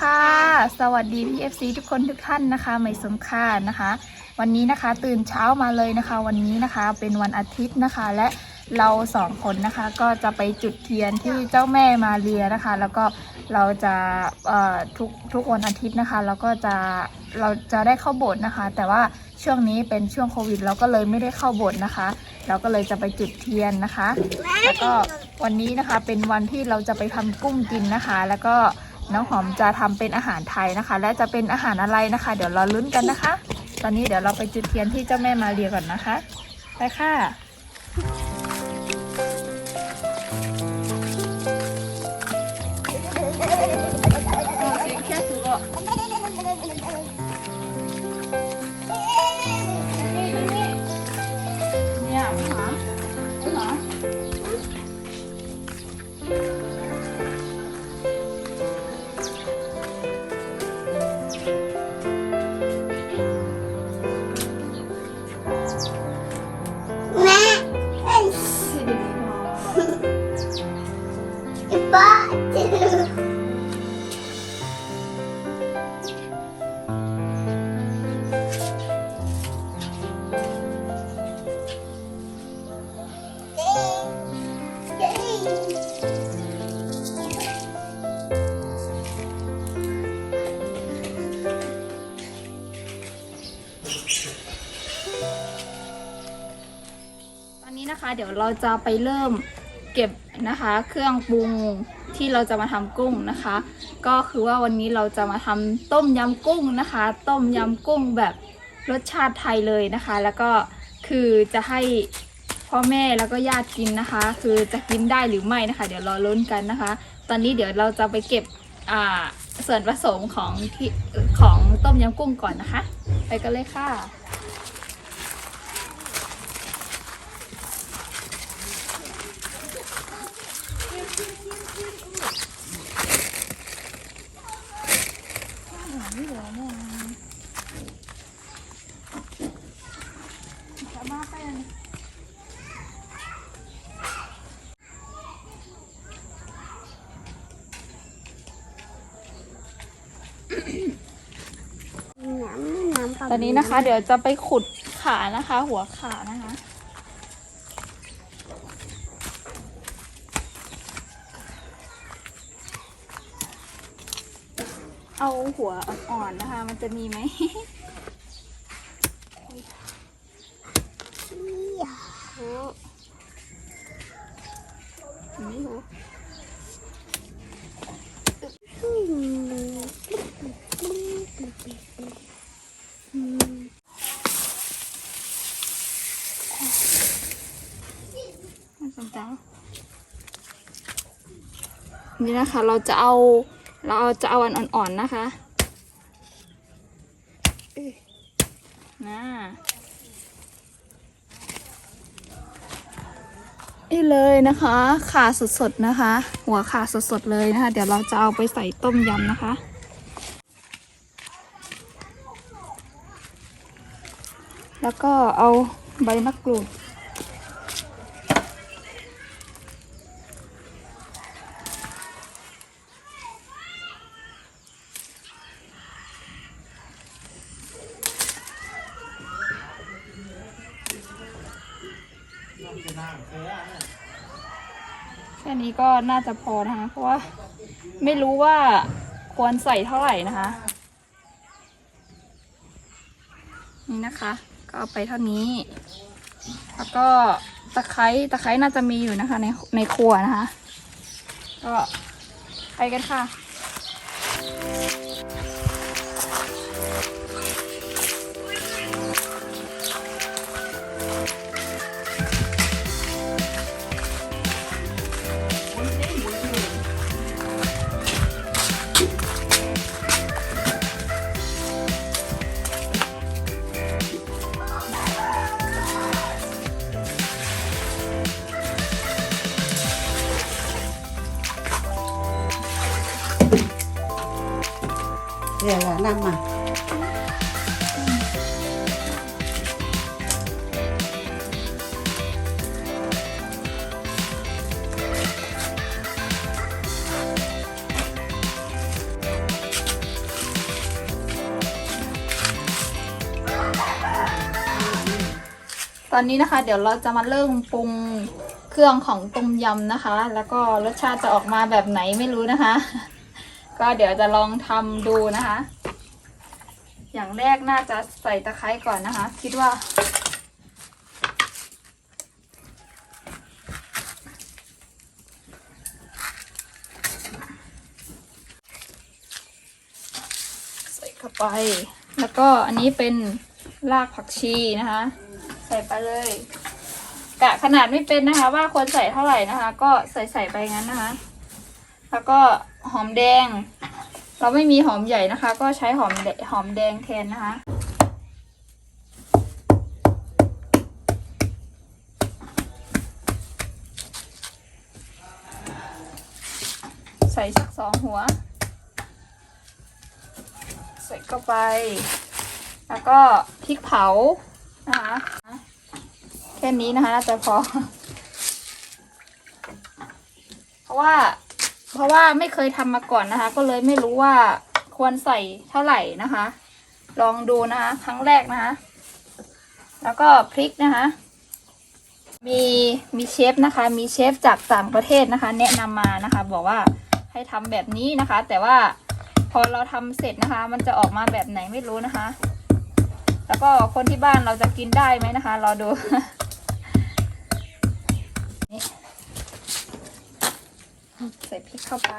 สดีค่ะ สวัสดีพี่ FC ทุกคนทุกท่านนะคะไม่สมค่านะคะ วันนี้นะคะตื่นเช้ามาเลยนะคะ วันนี้นะคะเป็นวันอาทิตย์นะคะ และเราสองคนนะคะก็จะไปจุดเทียนที่เจ้าแม่มาเรียนะคะ แล้วก็เราจะทุกทุกวันอาทิตย์นะคะเราก็จะเราจะได้เข้าโบสถ์นะคะ แต่ว่าช่วงนี้เป็นช่วงโควิด เราก็เลยไม่ได้เข้าโบสถ์นะคะ เราก็เลยจะไปจุดเทียนนะคะ แล้วก็วันนี้นะคะเป็นวันที่เราจะไปทำกุ้งกินนะคะ แล้วก็ น้องหอมจะทำเป็นอาหารไทยนะคะ และจะเป็นอาหารอะไรนะคะ เดี๋ยวเราลุ้นกันนะคะ ตอนนี้เดี๋ยวเราไปจุดเทียนที่เจ้าแม่มาเรียก่อนนะคะ ไปค่ะ อนนี้นะคะ เดี๋ยวเราจะไปเริ่มเก็บนะคะ เครื่องปรุงที่เราจะมาทำกุ้งนะคะ ก็คือว่าวันนี้เราจะมาทำต้มยำกุ้งนะคะ ต้มยำกุ้งแบบรสชาติไทยเลยนะคะ แล้วก็คือจะให้พ่อแม่แล้วก็ญาติกินนะคะ คือจะกินได้หรือไม่นะคะ เดี๋ยวรอลุ้นกันนะคะ ตอนนี้เดี๋ยวเราจะไปเก็บอ่าส่วนผสมของที่ของต้มยำกุ้งก่อนนะคะ ไปกันเลยค่ะ น้ำน้ำตอนนี้นะคะ เดี๋ยวจะไปขุดขานะคะ หัวขานะคะ เอา หัวอ่อนๆนะคะ มันจะมีไหมโอ้นี่โหนี่นะคะ เราจะเอา เราจะเอาอันอ่อนๆนะคะน่านี่เลยนะคะขาสดๆนะคะ หัวขาสดๆเลยนะคะ เดี๋ยวเราจะเอาไปใส่ต้มยำนะคะ แล้วก็เอาใบมะกรูด นี้ก็น่าจะพอนะคะ เพราะว่าไม่รู้ว่าควรใส่เท่าไหร่นะคะ นี่นะคะ ก็เอาไปเท่านี้ แล้วก็ตะไคร้ตะไคร้น่าจะมีอยู่นะคะ ในในครัวนะคะ ก็ไปกันค่ะ นั่มา ตอนนี้นะคะ เดี๋ยวเราจะมาเริ่มปรุงเครื่องของต้มยำนะคะ แล้วก็รสชาติจะออกมาแบบไหนไม่รู้นะคะ ก็เดี๋ยวจะลองทำดูนะคะ อย่างแรกน่าจะใส่ตะไคร้ก่อนนะคะ คิดว่า ใส่เข้าไป แล้วก็อันนี้เป็นรากผักชีนะคะ ใส่ไปเลย กะขนาดไม่เป็นนะคะ ว่าควรใส่เท่าไหร่นะคะ ก็ใส่ใส่ไปงั้นนะคะ แล้วก็หอมแดง เราไม่มีหอมใหญ่นะคะ ก็ใช้หอมแดหอมแดงแทนนะคะ ใส่สักสองหัว ใส่เข้าไป แล้วก็พริกเผานะคะแค่นี้นะคะน่าจะพอ เพราะว่า เพราะว่าไม่เคยทำมาก่อนนะคะ ก็เลยไม่รู้ว่าควรใส่เท่าไหร่นะคะ ลองดูนะคะครั้งแรกนะคะ แล้วก็พริกนะคะ มีมีเชฟนะคะ มีเชฟจากต่างประเทศนะคะ แนะนำมานะคะ บอกว่าให้ทำแบบนี้นะคะ แต่ว่าพอเราทำเสร็จนะคะ มันจะออกมาแบบไหนไม่รู้นะคะ แล้วก็คนที่บ้านเราจะกินได้ไหมนะคะ รอดู ใส่พริกเข้าไป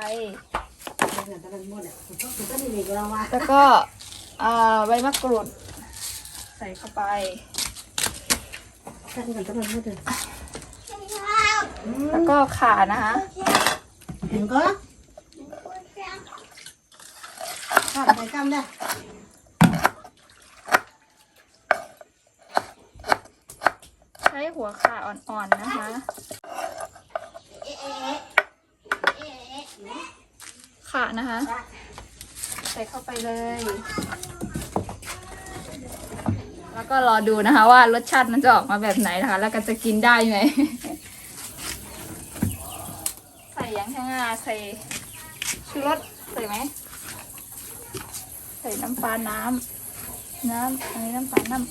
แล้วก็อ่าใบมะกรูด ใส่เข้าไปแล้วก็ข่านะคะ Enggak, kan, rekam dah. ใช้หัวข่าอ่อนๆนะคะ ข่านะคะ ใส่เข้าไปเลย แล้วก็รอดูนะคะ ว่ารสชาติมันจะออกมาแบบไหนนะคะ แล้วก็จะกินได้ไหมใส่ยังช่างาใส่ชูรสใส่ไหมใส่น้ำปลาน้ำน้ำอันนี้น้ำปลาน้ำ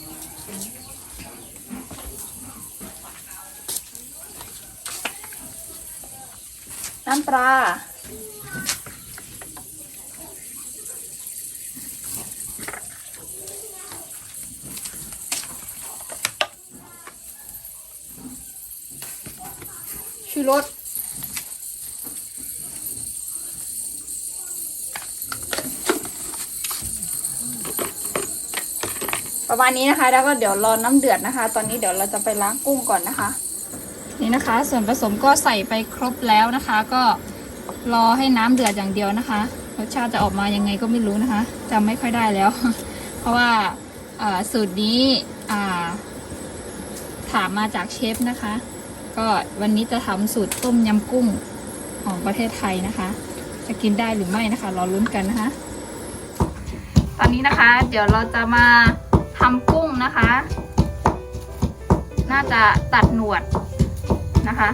น้ำปลา ชูรสประมาณนี้นะคะ แล้วก็เดี๋ยวรอน้ำเดือดนะคะ ตอนนี้เดี๋ยวเราจะไปล้างกุ้งก่อนนะคะ นี่นะคะ ส่วนผสมก็ใส่ไปครบแล้วนะคะ ก็รอให้น้ำเดือดอย่างเดียวนะคะรสชาติจะออกมายังไงก็ไม่รู้นะคะจำไม่ค่อยได้แล้ว เพราะว่าสูตรนี้ถามมาจากเชฟนะคะ ก็วันนี้จะทำสูตรต้มยำกุ้งของประเทศไทยนะคะ จะกินได้หรือไม่นะคะรอลุ้นกันนะคะ ตอนนี้นะคะ เดี๋ยวเราจะมาทำกุ้งนะคะ น่าจะตัดหนวดนะคะ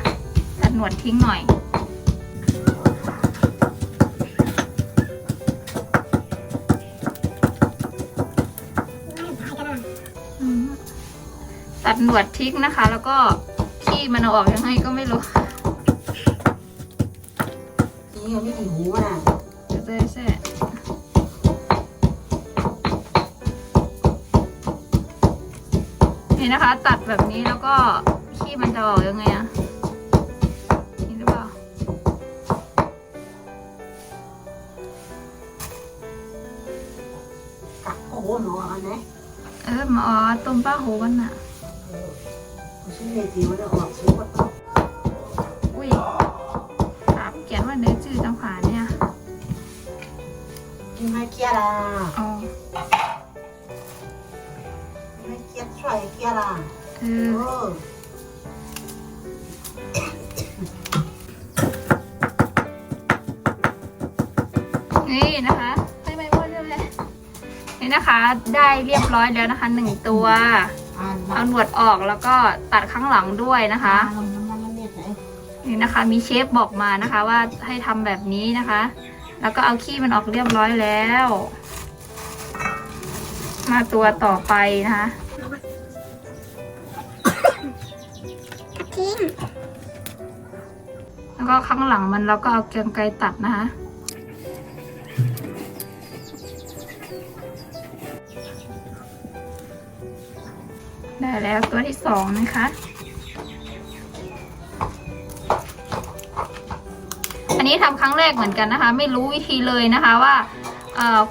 ตัดหนวดทิ้งหน่อยตัดหนวดทิ้งนะคะ แล้วก็ ขี้มันเอาออกยังไงก็ไม่รู้ Ini yang ini hua dah. เดี๋ยวเจ๊แซ่นี่นะคะ ตัดแบบนี้แล้วก็ขี้มันจะออกยังไงอะนี่หรือเปล่า Cắt cổ nó anh đấy. เออมาอ๋อต้มป้าโหกันน่ะ Xin về thì nó ọt xuống bắt tóc. อุ้ยถามเขียนว่าเนื้อจืดจังผาเนี่ย Nhưng hai kia là อ๋อ hai kia xoay kia là. เออ Ừ. นี่นะคะไม่ไม่พูดเลยนี่นะคะ ได้เรียบร้อยแล้วนะคะหนึ่งตัว Ăn เอาหนวดออกแล้วก็ตัดข้างหลังด้วยนะคะ lòng nó nó nét đấy. นี่นะคะ มีเชฟบอกมานะคะ ว่าให้ทำแบบนี้นะคะ แล้วก็เอาขี้มันออกเรียบร้อยแล้ว มาตัวต่อไปนะคะทิ้งแล้วก็ข้างหลังมันเราก็เอาเกรียงไกรตัดนะคะ ได้แล้วตัวที่สองนะคะ อันนี้ทำครั้งแรกเหมือนกันนะคะ ไม่รู้วิธีเลยนะคะว่า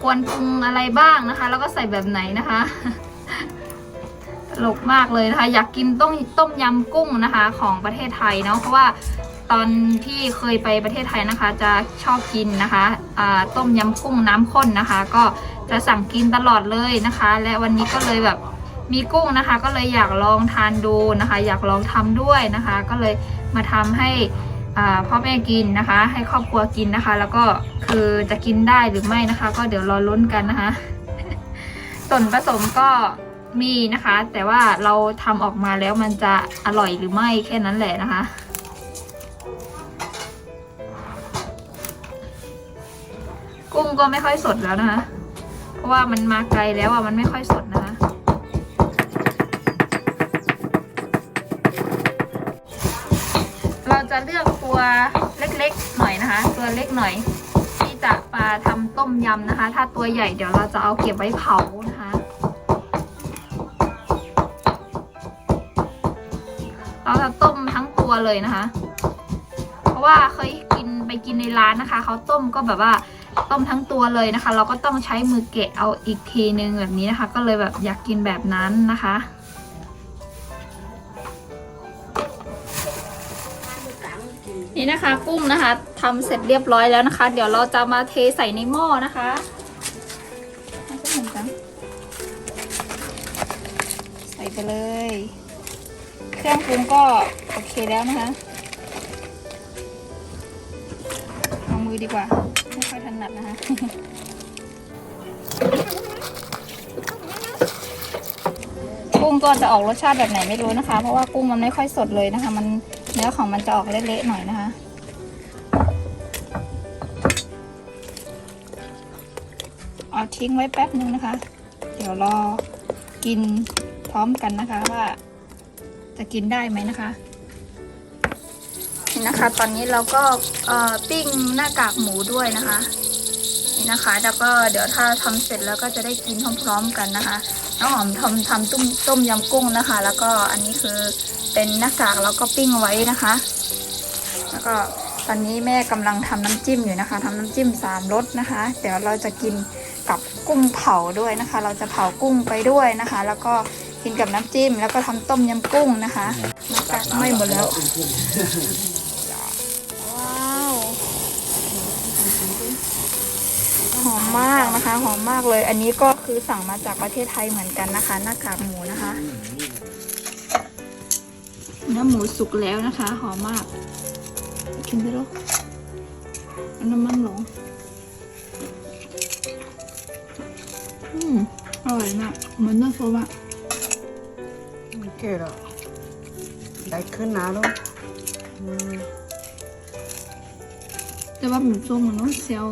ควรปรุงอะไรบ้างนะคะ แล้วก็ใส่แบบไหนนะคะตลกมากเลยนะคะ อยากกินต้มต้มยำกุ้งนะคะ ของประเทศไทยเนาะเพราะว่าตอนที่เคยไปประเทศไทยนะคะ จะชอบกินนะคะต้มยำกุ้งน้ำข้นนะคะ ก็จะสั่งกินตลอดเลยนะคะ และวันนี้ก็เลยแบบ มีกุ้งนะคะ ก็เลยอยากลองทานดูนะคะ อยากลองทำด้วยนะคะ ก็เลยมาทำให้อ่าพ่อแม่กินนะคะ ให้ครอบครัวกินนะคะ แล้วก็คือจะกินได้หรือไม่นะคะ ก็เดี๋ยวรอลุ้นกันนะคะส่วนผสมก็มีนะคะ แต่ว่าเราทำออกมาแล้วมันจะอร่อยหรือไม่แค่นั้นแหละนะคะกุ้งก็ไม่ค่อยสดแล้วนะคะ เพราะว่ามันมาไกลแล้วอะ มันไม่ค่อยสดนะคะ จะเลือกตัวเล็กๆหน่อยนะคะ ตัวเล็กหน่อย ที่จะมาทำต้มยำนะคะ ถ้าตัวใหญ่เดี๋ยวเราจะเอาเก็บไว้เผานะคะเราจะต้มทั้งตัวเลยนะคะ เพราะว่าเคยกินไปกินในร้านนะคะเขาต้มก็แบบว่าต้มทั้งตัวเลยนะคะ เราก็ต้องใช้มือเกะเอาอีกทีนึงแบบนี้นะคะ ก็เลยแบบอยากกินแบบนั้นนะคะ นี่นะคะกุ้งนะคะทำเสร็จเรียบร้อยแล้วนะคะ เดี๋ยวเราจะมาเทใส่ในหม้อนะคะใส่ไปเลย เครื่องปรุงก็โอเคแล้วนะคะเอามือดีกว่า ไม่ค่อยถนัดนะคะกุ้งก็จะออกรสชาติแบบไหนไม่รู้นะคะ เพราะว่ากุ้งมันไม่ค่อยสดเลยนะคะ มัน เนื้อของมันจะออกเละๆหน่อยนะคะ เอาทิ้งไว้แป๊บนึงนะคะ เดี๋ยวรอกินพร้อมกันนะคะว่าจะกินได้ไหมนะคะนี่นะคะ ตอนนี้เราก็เอ่อปิ้งหน้ากากหมูด้วยนะคะนี่นะคะ แล้วก็เดี๋ยวถ้าทำเสร็จแล้วก็จะได้กินพร้อมๆกันนะคะน้องหอมทำทำต้มต้มยำกุ้งนะคะ แล้วก็อันนี้คือ เป็นหน้ากากแล้วก็ปิ้งไว้นะคะ แล้วก็ตอนนี้แม่กำลังทำน้ำจิ้มอยู่นะคะทำน้ำจิ้มสามรสนะคะ เดี๋ยวเราจะกินกับกุ้งเผาด้วยนะคะ เราจะเผากุ้งไปด้วยนะคะ แล้วก็กินกับน้ำจิ้ม แล้วก็ทำต้มยำกุ้งนะคะหน้ากากไหม่หมดแล้วว้าวหอมมากนะคะหอมมากเลย อันนี้ก็คือสั่งมาจากประเทศไทยเหมือนกันนะคะ หน้ากากหมูนะคะ เนื้อหมูสุกแล้วนะคะ หอมมากกินไปแล้วเอาน้ำมันหลงอืมอร่อยมากเหมือนน้ำซุปอะไม่เกลียดอะได้ขึ้นนะลูกอืมแต่ว่าหมูส้มมันต้องเซล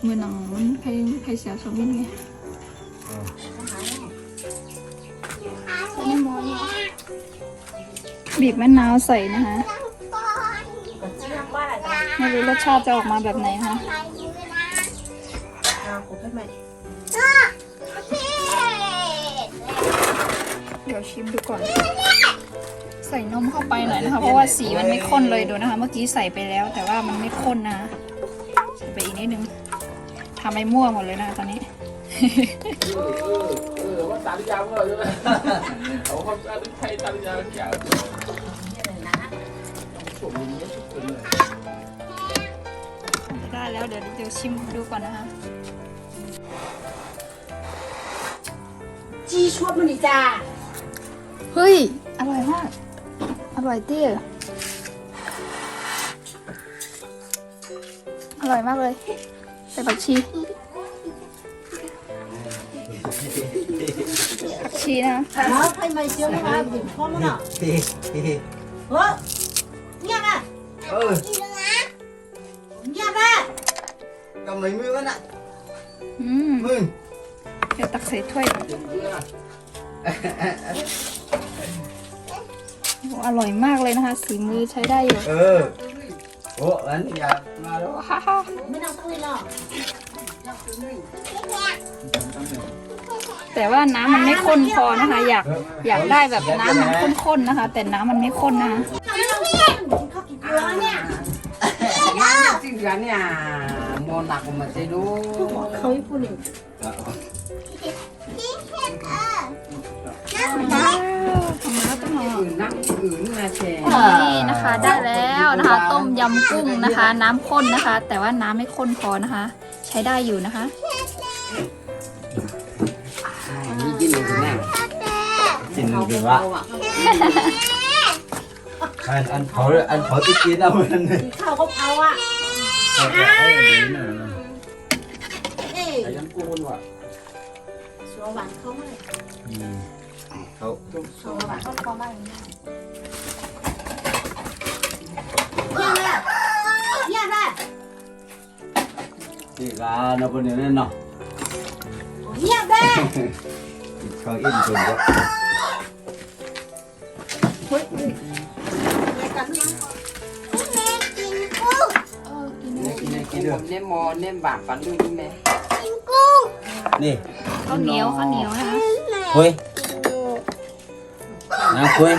เหมือนหนังมันใครใครเสียสมินไง บีบมะนาวใส่นะคะไม่รู้รสชาติจะออกมาแบบไหนคะเดี๋ยวชิมดูก่อน ใส่นมเข้าไปหน่อยนะคะ เพราะว่าสีมันไม่ข้นเลยดูนะคะ เมื่อกี้ใส่ไปแล้ว แต่ว่ามันไม่ข้นนะใส่ไปอีกนิดนึงทำให้มั่วหมดเลยนะคะตอนนี้ ว่าตาลิยาวเหรอใช่ไหมเอาความตาลิไทยตาลิยาวเกี่ยวผมมีเยอะสุดเลยได้แล้วเดี๋ยวเดี๋ยวชิมดูก่อนนะคะจี้ชวดมันนี่จ้าเฮ้ย อร่อยมาก อร่อยเตี้ยอร่อยมากเลยใส่ผักชี ผักชีนะเอาให้ไม่เชียวนะคะถึงพ่อมันอะเฮ้ยเนี่ยนะเออเนี่ยนะ cầm lấy mưa con ạ อืม mừng เดี๋ยวตักใส่ถ้วยก่อนว้อร่อยมากเลยนะคะ สีมือใช้ได้อยู่เออโอ้อันนี้อยากมาแล้ว แต่ว่าน้ำมันไม่ข้นพอนะคะ อยากอยากได้แบบน้ำมันข้นๆนะคะ แต่น้ำมันไม่ข้นนะคะจริงๆเนี่ยโมหนักมาเจดูว้าวทำแล้วต้องมาอื่นนั่งอื่นมาแชร์นี่นะคะได้แล้วนะคะ ต้มยำกุ้งนะคะ น้ำข้นนะคะ แต่ว่าน้ำไม่ข้นพอนะคะ ใช้ได้อยู่นะคะ กินหรือว่าอันอันเขาอันเขาที่กินเอามันนี่ข้าวก็เผาอะเขาจะให้ดีหน่อยนะเอ้ยไอ้ยังกูนว่ะสัวหวานเขาไม่อืมเขาสัวหวานเขาเขาไม่เยี่ยมเลยเยี่ยมเลยที่กาเนาะคนนี้เนาะเยี่ยม เลยเขาอินคนก็แม่กินกุ้งกินเนี่มอเนี่ยบาปปันดูดิแม่กินกุ้งนี่ข้าวเหนียวข้าวเหนียวนะคะคุยนะคุย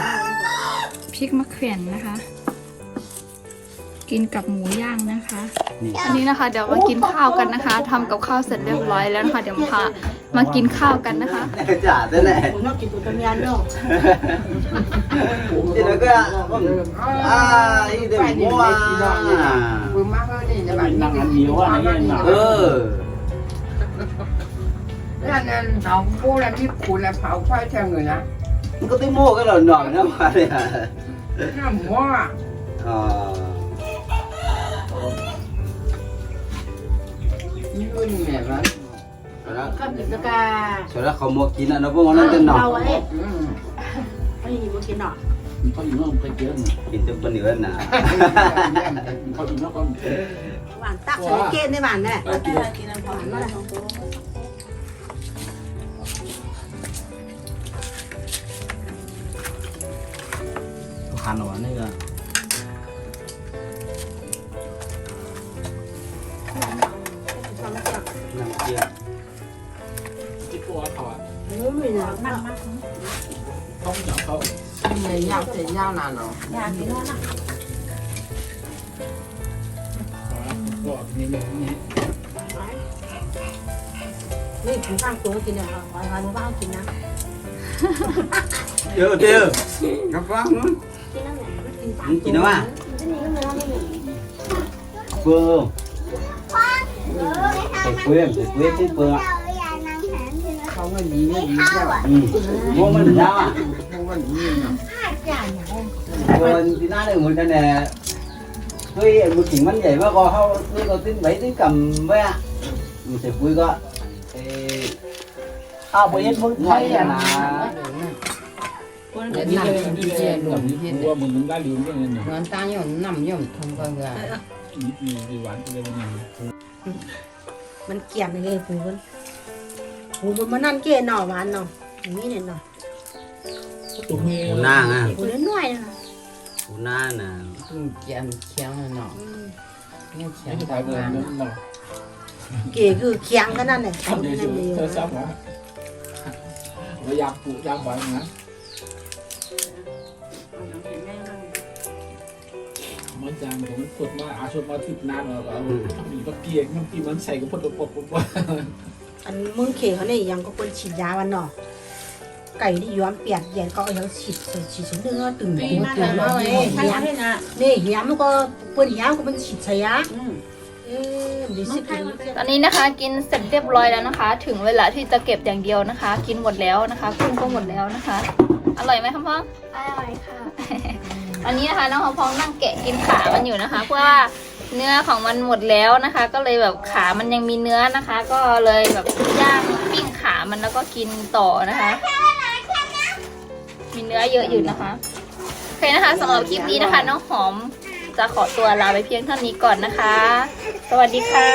พริกมะเขือนนะคะ กินกับหมูย่างนะคะอันนี้นะคะเดี๋ยวมากินข้าวกันนะคะทำกับข้าวเสร็จเรียบร้อยแล้วนะคะเดี๋ยวพา มากินข้าวกันนะคะจ่าได้แหละผมชอบกินตัวกำยันเนาะที่แล้วก็อ่าอีเดไปมนี่มัวไม่กินหรอกนี่ปืนมากเลยนี่จะแบบนั่งอันเดียวอะไรเงี้ยเออแล้วนั่นเขาพูดแล้วที่คุณแล้วเผาไฟแทงเลยนะมันก็ต้องโม่ก็หล่อนหน่อยนะมาเนี่ยน้ำหัวอ่านี่ก็นี่แม่มันแล้ว ก็กินตะกาส่วนแล้วเขาโม่กินอะนะพวกนั้นจะหน่อเอาไว้อืมไอ้นี่มันกินหน่อเขาอยู่นอกไปเยอะกินจนปนเนื้อหนาเขาอยู่นอกก็หวานตักใส่เกณฑ์ในหวานแน่กินหวานมาเลยคันหวานนี่ก็ อะนู้นมีนะมันต้องจับเขาไม่ยากจะยาวนานเนาะอยากกินนู้นนะ không có gì nó gì sao ạ mua mình sao ạ mua rồi thì nó được một cái này tôi một chỉ mắn vậy mà còn tôi còn tin bảy tiếng cầm với mình sẽ vui gọi à bây giờ muốn thấy là con cái nằm đi về luôn mua mình đã liền cái này nó ta nhiều nằm nhiều không có người mình kiềm cái gì cũng มยังไงเนี่ยงานตาหย่อนน้ำหย่อนทงก็เงามีมีหวานอะไรบางอย่างมันเกลียดเลยปูมันปูมันมานั่นเกลียดหน่อหวานหน่อนี่เนี่ยหน่อตัวเมีย Ủ nàng à ปูเล็กน้อยนะ Ủ nàng nè ตึงเกียนเคียงเนาะเนี่ยเคียไม่งใช่ทำถ่ายเงินงานนั่นหรอกเก๋คือเคียงก็นั่นแหละทำเฉยๆเธอทราบไหมเราอยากปลูกอยากไว้นะมันจางผมกดมาอาชุดมาทิพนานแล้วก็เอามีก็เกียกมันที่มันใส่กับพดปดปด อันมึงเขเขาเนี่ยยังก็คนฉีดยาวันหน่อไก่ที่ย้อมเปียกเย็นก็เอายังฉีดฉีดฉีดเนื้อตึงหัวตึงมาเลยเหี้ยนี่เหี้ยมันก็เปิ้นเหี้ยก็มันฉีดใส่ยาเออดีสิกินตอนนี้นะคะกินเสร็จเรียบร้อยแล้วนะคะ ถึงเวลาที่จะเก็บอย่างเดียวนะคะ กินหมดแล้วนะคะกุ้งก็หมดแล้วนะคะ อร่อยไหมคะพ่ออร่อยค่ะตอนนี้นะคะน้องเขาพองนั่งแกะกินขามันอยู่นะคะ เพราะว่า เนื้อของมันหมดแล้วนะคะ ก็เลยแบบขามันยังมีเนื้อนะคะ ก็เลยแบบย่างปิ้งขามันแล้วก็กินต่อนะคะ มีเนื้อเยอะอยู่นะคะโอเคนะคะสำหรับคลิปนี้นะคะ น้องหอมจะขอตัวลาไปเพียงเท่านี้ก่อนนะคะ สวัสดีค่ะ